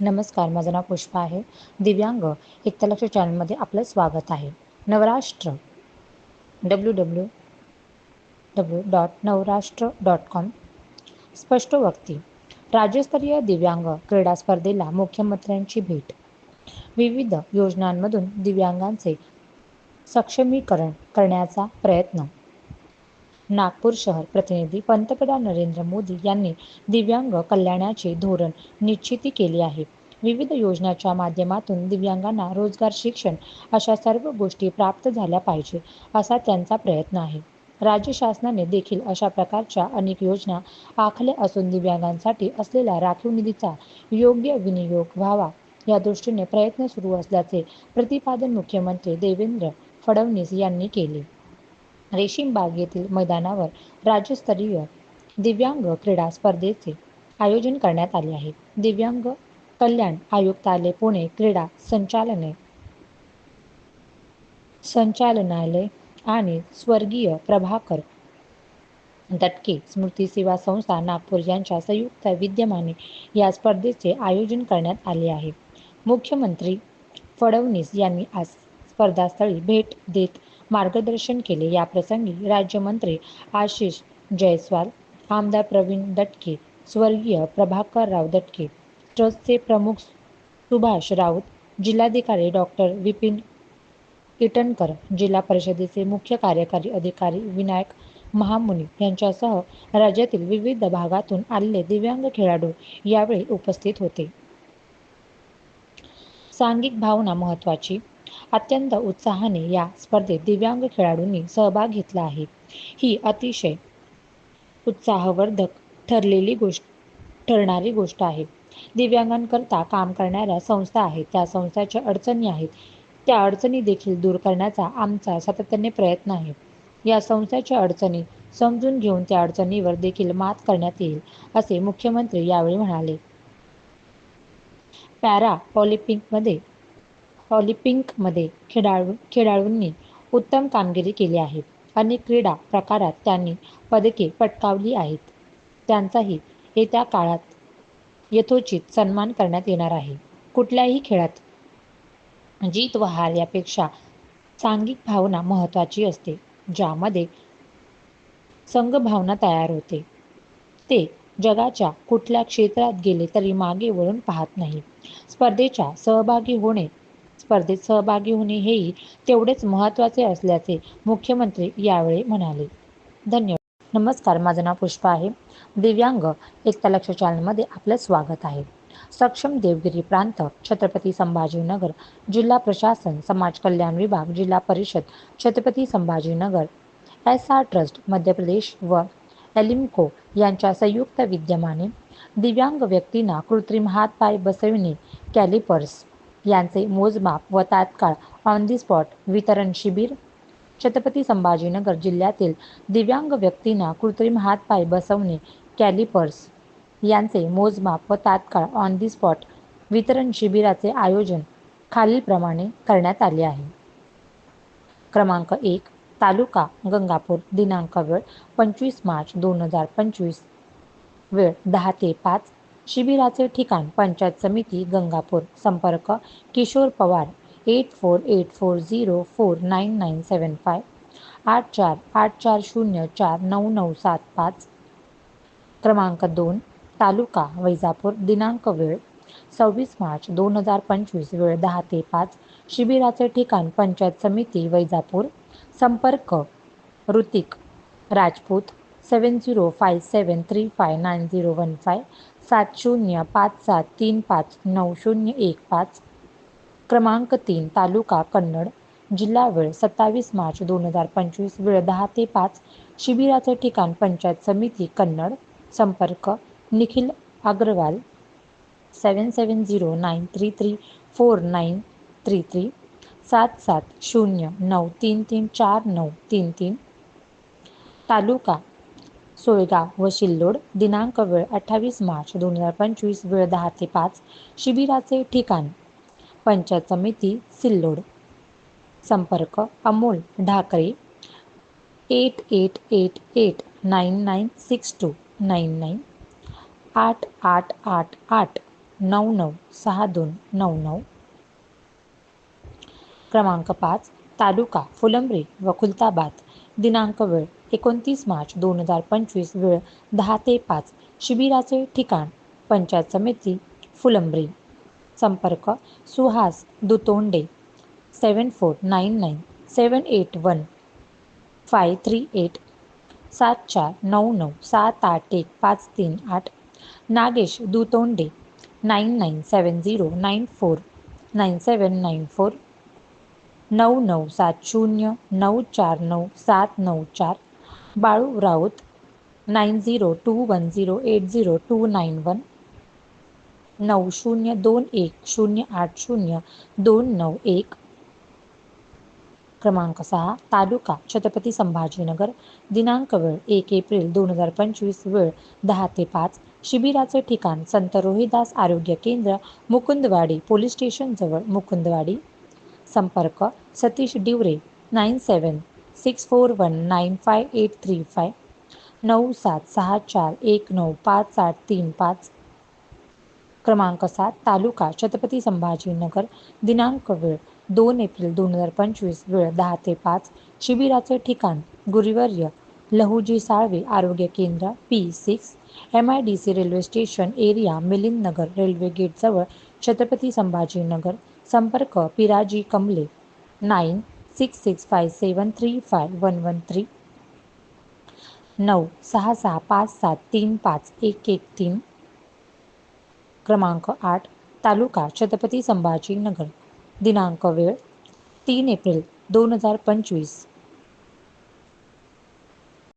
नमस्कार माझं नाव पुष्पा आहे. दिव्यांग एकतालक्ष चॅनलमध्ये आपलं स्वागत आहे. Navrashtra W W W dot Navrashtra dot com स्पष्ट वक्ती. राज्यस्तरीय दिव्यांग क्रीडा स्पर्धेला मुख्यमंत्र्यांची भेट. विविध योजनांमधून दिव्यांगांचे सक्षमीकरण करण्याचा प्रयत्न. नागपूर शहर प्रतिनिधी पंतप्रधान नरेंद्र मोदी यांनी दिव्यांग कल्याणाचे धोरण निश्चिती केली आहे. विविध योजनांच्या माध्यमातून दिव्यांगांना रोजगार शिक्षण अशा सर्व गोष्टी प्राप्त झाल्या पाहिजे असा त्यांचा प्रयत्न आहे. राज्य शासनाने देखील अशा प्रकारच्या अनेक योजना आखल्या असून दिव्यांगांसाठी असलेल्या राखीव निधीचा योग्य विनियोग व्हावा या दृष्टीने प्रयत्न सुरू असल्याचे प्रतिपादन मुख्यमंत्री देवेंद्र फडणवीस यांनी केले. रेशीमबाग येथील मैदानावर राज्यस्तरीय दिव्यांग क्रीडा स्पर्धेचे आयोजन करण्यात आले आहे. दिव्यांग कल्याण आयुक्तालय पुणे क्रीडा संचालने संचालनालय आणि स्वर्गीय प्रभाकर दटके स्मृती सेवा संस्था नागपूर यांच्या संयुक्त विद्यमाने या स्पर्धेचे आयोजन करण्यात आले आहे. मुख्यमंत्री फडणवीस यांनी आज स्पर्धास्थळी भेट देत मार्गदर्शन केले. याप्रसंगी राज्यमंत्री आशिष जयस्वाल आमदार प्रवीण दटके स्वर्गीय प्रभाकरराव दटके ट्रस्टचे प्रमुख सुभाष राऊत जिल्हाधिकारी डॉक्टर विपिन इटनकर जिल्हा परिषदेचे मुख्य कार्यकारी अधिकारी विनायक महामुनी यांच्यासह राज्यातील विविध भागातून आलेले दिव्यांग खेळाडू यावेळी उपस्थित होते. सांघिक भावना महत्वाची अत्यंत उत्साहाने या स्पर्धेत दिव्यांग खेळाडूंनी सहभाग घेतला आहे. ही अतिशय उत्साहवर्धक ठरलेली गोष्ट ठरणारी गोष्ट आहे. दिव्यांगांकरता काम करणाऱ्या संस्था आहेत. त्या संस्थाच्या अडचणी आहेत. त्या अडचणी देखील दूर करण्याचा आमचा सातत्याने प्रयत्न आहे. या संस्थेच्या अडचणी समजून घेऊन त्या अडचणीवर देखील मात करण्यात येईल असे मुख्यमंत्री यावेळी म्हणाले. पॅरा ऑलिम्पिकमध्ये ऑलिम्पिकमध्ये खेळाडू खेळाडूंनी उत्तम कामगिरी केली आहे. अनेक क्रीडा प्रकारात त्यांनी पदके पटकावली आहेत. त्यांचाही येत्या काळात यथोचित सन्मान करण्यात येणार आहे. कुठल्याही खेळात जीत व हार यापेक्षा सांघिक भावना महत्त्वाची असते ज्यामध्ये संघभावना तयार होते. ते जगाच्या कुठल्या क्षेत्रात गेले तरी मागे वळून पाहत नाही. स्पर्धेच्या सहभागी होणे स्पर्धेत सहभागी होणे हेही तेवढेच महत्त्वाचे असल्याचे मुख्यमंत्री यावेळी म्हणाले. धन्यवाद. नमस्कार. माझं नाव पुष्पा आहे. दिव्यांग एकता लक्ष चॅनलमध्ये आपलं स्वागत आहे. सक्षम देवगिरी प्रांत छत्रपती संभाजीनगर जिल्हा प्रशासन समाज कल्याण विभाग जिल्हा परिषद Chhatrapati Sambhajinagar S R trust Madhya Pradesh व एलिम्को यांच्या संयुक्त विद्यमाने दिव्यांग व्यक्तींना कृत्रिम हातपाय बसविणे कॅलिपर्स यांचे मोजमाप व तात्काळ ऑन दी स्पॉट वितरण शिबिर छत्रपती संभाजीनगर जिल्ह्यातील दिव्यांग व्यक्तींना कृत्रिम हातपाय बसवणे कॅलिपर्स यांचे मोजमाप व तात्काळ ऑन दी स्पॉट वितरण शिबिराचे आयोजन खालीलप्रमाणे करण्यात आले आहे. क्रमांक एक तालुका गंगापूर दिनांक वेळ पंचवीस मार्च दोन हजार पंचवीस वेळ दहा ते पाच शिबिराचे ठिकाण पंचायत समिती गंगापूर. संपर्क Kishor Pawar eight four eight four zero four nine nine seven five आठ चार आठ चार शून्य चार नऊ नऊ सात पाच. क्रमांक दोन तालुका वैजापूर दिनांक वेळ सव्वीस मार्च दोन हजार पंचवीस वेळ दहा ते पाच. शिबिराचे ठिकाण पंचायत समिती वैजापूर. संपर्क Hrithik Rajput seven zero five seven three five nine zero one five सात शून्य पाच सात तीन पाच नऊ शून्य एक पाच. क्रमांक तीन तालुका कन्नड जिल्हा वेळ सत्तावीस मार्च दोन हजार पंचवीस वेळ दहा ते पाच. शिबिराचे ठिकाण पंचायत समिती कन्नड. संपर्क Nikhil Agrawal seven seven zero nine three three four nine three three. सात सात शून्य नऊ तीन तीन चार नऊ तीन तीन. तालुका सोयगाव व शिल्लोड दिनांक वेळ अठ्ठावीस मार्च दोन हजार पंचवीस वेळ दहा ते पाच शिबिराचे ठिकाण. पंचायत समिती सिल्लोड. संपर्क Amol Dhakare eight eight eight eight nine nine six two nine nine आठ आठ आठ आठ नऊ नऊ सहा दोन नऊ नऊ. क्रमांक पाच तालुका फुलंब्री व खुलताबाद. दिनांक वेळ एकोणतीस मार्च दोन हजार पंचवीस वेळ दहा ते पाच शिबिराचे ठिकाण पंचायत समिती फुलंब्री. संपर्क Suhas Dutonde seven four nine nine seven eight one five three eight सात चार नऊ नऊ सात आठ एक पाच तीन आठ Nagesh Dutonde nine nine seven zero nine four nine seven nine four नऊ नऊ सात शून्य नऊ चार नऊ सात नऊ चार Balu Raut nine zero two one zero eight zero two nine one नऊ शून्य दोन एक शून्य आठ शून्य दोन नऊ एक क्रमांक सहा तालुका छत्रपती संभाजीनगर दिनांक वेळ एक एप्रिल दोन हजार पंचवीस वेळ दहा ते पाच शिबिराचे ठिकाण संत रोहिदास आरोग्य केंद्र मुकुंदवाडी पोलीस स्टेशनजवळ मुकुंदवाडी संपर्क Satish Diware nine seven six four one nine five eight three five नऊ सात सहा चार एक नऊ पाच आठ तीन पाच. क्रमांक सात तालुका छत्रपती संभाजीनगर दिनांक वेळ दोन एप्रिल दोन हजार पंचवीस वेळ दहा ते पाच. शिबिराचे ठिकाण गुरुवर्य लहुजी साळवे आरोग्य केंद्र P six M I D C railway station area Milind Nagar railway गेटजवळ Chhatrapati Sambhajinagar संपर्क Piraji Kamle nine six six five seven three five one one three नऊ सहा सहा पाच सात तीन पाच एक एक तीन. क्रमांक आठ तालुका छत्रपती संभाजीनगर. दिनांक वेळ तीन एप्रिल दोन हजार पंचवीस.